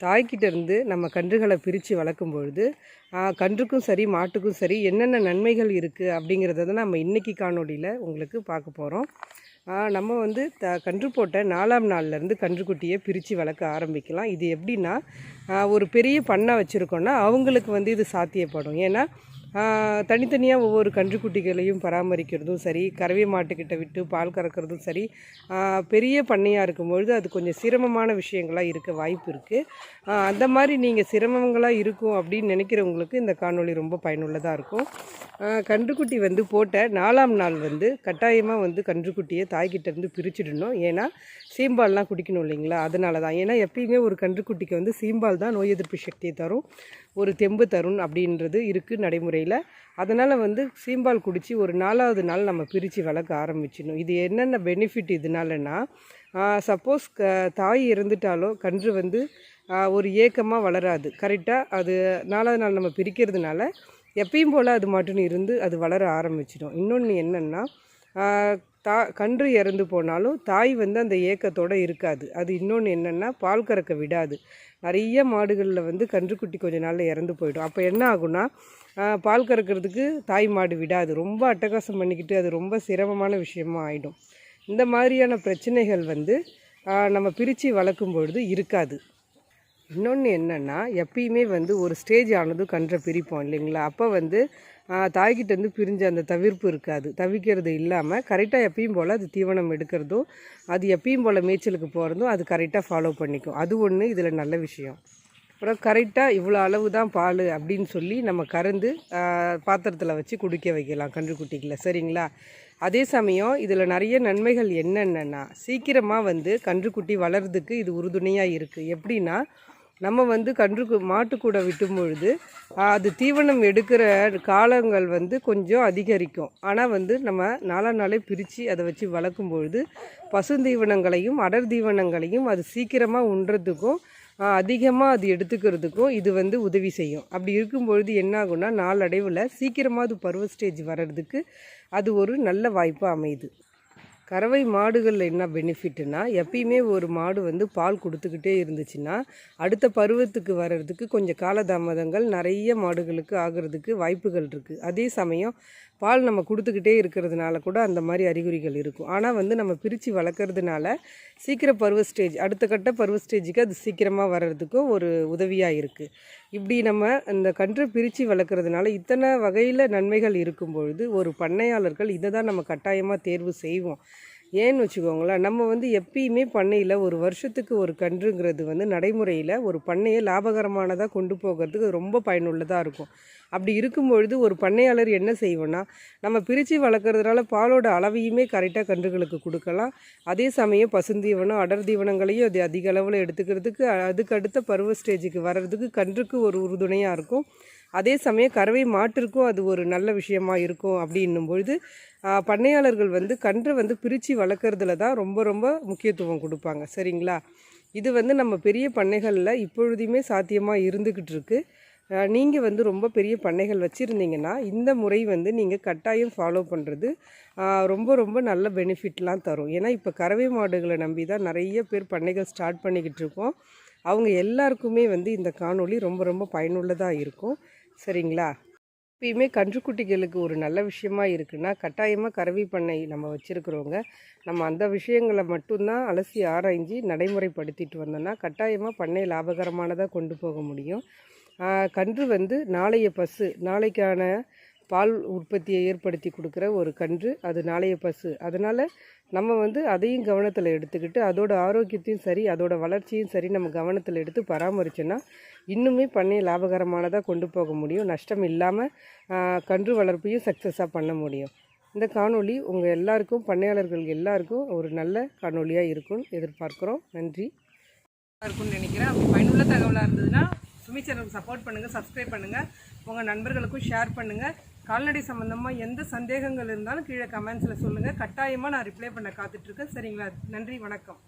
தாய்கிட்டேருந்து நம்ம கன்றுகளை பிரித்து வளர்க்கும் பொழுது கன்றுக்கும் சரி மாட்டுக்கும் சரி என்னென்ன நன்மைகள் இருக்குது அப்படிங்கிறத தான் நம்ம இன்றைக்கி காணொலியில் உங்களுக்கு பார்க்க போகிறோம் நம்ம வந்து த கன்று போட்ட நாலாம் நாள்லேருந்து கன்றுக்குட்டியை பிரித்து வளர்க்க ஆரம்பிக்கலாம். இது எப்படின்னா ஒரு பெரிய பண்ணை வச்சுருக்கோன்னா அவங்களுக்கு வந்து இது சாத்தியப்படும். ஏன்னா தனித்தனியாக ஒவ்வொரு கன்றுக்குட்டிகளையும் பராமரிக்கிறதும் சரி கறவை மாட்டுக்கிட்ட விட்டு பால் கறக்கிறதும் சரி பெரிய பண்ணையாக இருக்கும்பொழுது அது கொஞ்சம் சிரமமான விஷயங்களாக இருக்க வாய்ப்பு இருக்குது அந்த மாதிரி நீங்கள் சிரமங்களாக இருக்கும் அப்படின்னு நினைக்கிறவங்களுக்கு இந்த காணொலி ரொம்ப பயனுள்ளதாக இருக்கும். கன்றுக்குட்டி வந்து போட்ட நாலாம் நாள் வந்து கட்டாயமாக வந்து கன்றுக்குட்டியை தாய்கிட்டேருந்து பிரிச்சிடணும். ஏன்னா சீம்பால்லாம் குடிக்கணும் இல்லைங்களா? அதனால தான் ஏன்னா எப்பயுமே ஒரு கன்றுக்குட்டிக்கு வந்து சீம்பால் தான் நோய் எதிர்ப்பு சக்தியை தரும். ஒரு தெம்பு தரும் அப்படின்றது இருக்குது நடைமுறையில். அதனால் வந்து சீம்பால் குடித்து ஒரு நாலாவது நாள் நம்ம பிரித்து வளர்க்க ஆரம்பிச்சிடணும். இது என்னென்ன பெனிஃபிட் இதனாலனா சப்போஸ் க தாய் இறந்துட்டாலோ கன்று வந்து ஒரு ஏக்கமாக வளராது. கரெக்டாக அது நாலாவது நாள் நம்ம பிரிக்கிறதுனால எப்பயும் போல் அது மட்டும் இருந்து அது வளர ஆரம்பிச்சிடும். இன்னொன்று என்னென்னா தா கன்று இறந்து போனாலும் தாய் வந்து அந்த ஏக்கத்தோடு இருக்காது. அது இன்னொன்று என்னென்னா பால் கறக்க விடாது. நிறைய மாடுகளில் வந்து கன்றுக்குட்டி கொஞ்ச நாளில் இறந்து போயிடும். அப்போ என்ன ஆகும்னா பால் கறக்கிறதுக்கு தாய் மாடு விடாது. ரொம்ப அட்டகாசம் பண்ணிக்கிட்டு அது ரொம்ப சிரமமான விஷயமா ஆகிடும் இந்த மாதிரியான பிரச்சனைகள் வந்து நம்ம பிரித்து வளர்க்கும் பொழுது இருக்காது. இன்னொன்று என்னென்னா எப்பயுமே வந்து ஒரு ஸ்டேஜ் ஆனதும் கன்றை பிரிப்போம் இல்லைங்களா? அப்போ வந்து தாய்கிட்டேருந்து பிரிஞ்ச அந்த தவிர்ப்பு இருக்காது. தவிக்கிறது இல்லாமல் கரெக்டாக எப்பயும் போல் அது தீவனம் எடுக்கிறதும் அது எப்பயும் போல் மேய்ச்சலுக்கு போகிறதும் அது கரெக்டாக ஃபாலோ பண்ணிக்கும். அது ஒன்று இதில் நல்ல விஷயம். அப்புறம் கரெக்டாக இவ்வளோ அளவு தான் பால் அப்படின்னு சொல்லி நம்ம கறந்து பாத்திரத்தில் வச்சு குடிக்க வைக்கலாம் கன்றுக்குட்டிகளை. சரிங்களா? அதே சமயம் இதில் நிறைய நன்மைகள் என்னென்னா சீக்கிரமாக வந்து கன்றுக்குட்டி வளர்றதுக்கு இது உறுதுணையாக இருக்குது எப்படின்னா நம்ம வந்து கன்று மாட்டுக்கூட விட்டும் பொழுது அது தீவனம் எடுக்கிற காலங்கள் வந்து கொஞ்சம் அதிகரிக்கும். ஆனால் வந்து நம்ம நாலா நாளே பிரித்து அதை வச்சு வளர்க்கும் பொழுது பசுந்தீவனங்களையும் அடர் தீவனங்களையும் அது சீக்கிரமாக உண்றதுக்கும் அதிகமாக அது எடுத்துக்கிறதுக்கும் இது வந்து உதவி செய்யும். அப்படி இருக்கும் பொழுது என்ன ஆகும்னா நாளடைவில் சீக்கிரமாக அது பருவ ஸ்டேஜ் வர்றதுக்கு அது ஒரு நல்ல வாய்ப்பாக அமையுது. கறவை மாடுகளில் என்ன பெனிஃபிட்னா எப்பயுமே ஒரு மாடு வந்து பால் கொடுத்துக்கிட்டே இருந்துச்சுன்னா அடுத்த பருவத்துக்கு வர்றதுக்கு கொஞ்சம் காலதாமதங்கள் நிறைய மாடுகளுக்கு ஆகிறதுக்கு வாய்ப்புகள் இருக்குது அதே சமயம் பால் நம்ம கொடுத்துக்கிட்டே இருக்கிறதுனால கூட அந்த மாதிரி அறிகுறிகள் இருக்கும். ஆனால் வந்து நம்ம பிரித்து வளர்க்குறதுனால சீக்கிர பருவ ஸ்டேஜ் அடுத்த கட்ட பருவ ஸ்டேஜுக்கு அது சீக்கிரமாக வர்றதுக்கும் ஒரு உதவியாக இருக்குது இப்படி நம்ம இந்த கன்று பிரித்து வளர்க்குறதுனால இத்தனை வகையில் நன்மைகள் இருக்கும் பொழுது ஒரு பண்ணையாளர்கள் இதை தான் நம்ம கட்டாயமாக தேர்வு செய்வோம். ஏன்னு வச்சுக்கோங்களேன் நம்ம வந்து எப்பயுமே பண்ணையில் ஒரு வருஷத்துக்கு ஒரு கன்றுங்கிறது வந்து நடைமுறையில் ஒரு பண்ணையை லாபகரமானதாக கொண்டு போகிறதுக்கு ரொம்ப பயனுள்ளதாக இருக்கும். அப்படி இருக்கும் பொழுது ஒரு பண்ணையாளர் என்ன செய்வோன்னா நம்ம பிரித்து வளர்க்குறதுனால பாலோட அளவையுமே கரெக்டாக கன்றுகளுக்கு கொடுக்கலாம். அதே சமயம் பசுந்தீவனம் அடர் தீவனங்களையும் அது அதிக அளவில் எடுத்துக்கிறதுக்கு அதுக்கு அடுத்த பருவ ஸ்டேஜுக்கு வர்றதுக்கு கன்றுக்கு ஒரு உறுதுணையாக இருக்கும். அதே சமயம் கறவை மாட்டிற்கும் அது ஒரு நல்ல விஷயமா இருக்கும் அப்படின்னும் பொழுது பண்ணையாளர்கள் வந்து கன்றை வந்து பிரித்து வளர்க்குறதுல தான் ரொம்ப ரொம்ப முக்கியத்துவம் கொடுப்பாங்க. சரிங்களா? இது வந்து நம்ம பெரிய பண்ணைகளில் இப்பொழுதையுமே சாத்தியமாக இருந்துக்கிட்டு இருக்குது நீங்கள் வந்து ரொம்ப பெரிய பண்ணைகள் வச்சுருந்தீங்கன்னா இந்த முறை வந்து நீங்கள் கட்டாயம் ஃபாலோ பண்ணுறது ரொம்ப ரொம்ப நல்ல பெனிஃபிட்லாம் தரும். ஏன்னா இப்போ கறவை மாடுகளை நம்பி தான் நிறைய பேர் பண்ணைகள் ஸ்டார்ட் பண்ணிக்கிட்டு இருக்கோம். அவங்க எல்லாருக்குமே வந்து இந்த காணொளி ரொம்ப ரொம்ப பயனுள்ளதாக இருக்கும். சரிங்களா? எப்பயுமே கன்றுக்குட்டிகளுக்கு ஒரு நல்ல விஷயமா இருக்குன்னா கட்டாயமாக கறவி பண்ணை நம்ம வச்சுருக்குறோங்க. நம்ம அந்த விஷயங்களை மட்டும்தான் அலசி ஆராய்ஞ்சி நடைமுறைப்படுத்திட்டு வந்தோம்னா கட்டாயமாக பண்ணை லாபகரமானதாக கொண்டு போக முடியும். கன்று வந்து நாளைய பசு நாளைக்கான பால் உற்பத்தியை ஏற்படுத்தி கொடுக்குற ஒரு கன்று அது நாளைய பசு. அதனால் நம்ம வந்து அதையும் கவனத்தில் எடுத்துக்கிட்டு அதோட ஆரோக்கியத்தையும் சரி அதோட வளர்ச்சியும் சரி நம்ம கவனத்தில் எடுத்து பராமரித்தோன்னா இன்னுமே பண்ணையை லாபகரமானதாக கொண்டு போக முடியும். நஷ்டம் இல்லாமல் கன்று வளர்ப்பையும் சக்ஸஸாக பண்ண முடியும். இந்த காணொளி உங்கள் எல்லாருக்கும் பண்ணையாளர்கள் எல்லாருக்கும் ஒரு நல்ல காணொலியாக இருக்கும்னு எதிர்பார்க்குறோம். நன்றி. இருக்கும்னு நினைக்கிறேன். அப்படி பயனுள்ள தகவலாக இருந்ததுன்னா சுமி சேனலுக்கு சப்போர்ட் பண்ணுங்கள் சப்ஸ்கிரைப் பண்ணுங்கள் உங்கள் நண்பர்களுக்கும் ஷேர் பண்ணுங்கள் கால்நடை சம்மந்தமாக எந்த சந்தேகங்கள் இருந்தாலும் கீழே கமெண்ட்ஸில் சொல்லுங்கள் கட்டாயமாக நான் ரிப்ளை பண்ண காத்துட்ருக்கேன் சரிங்களா? நன்றி வணக்கம்.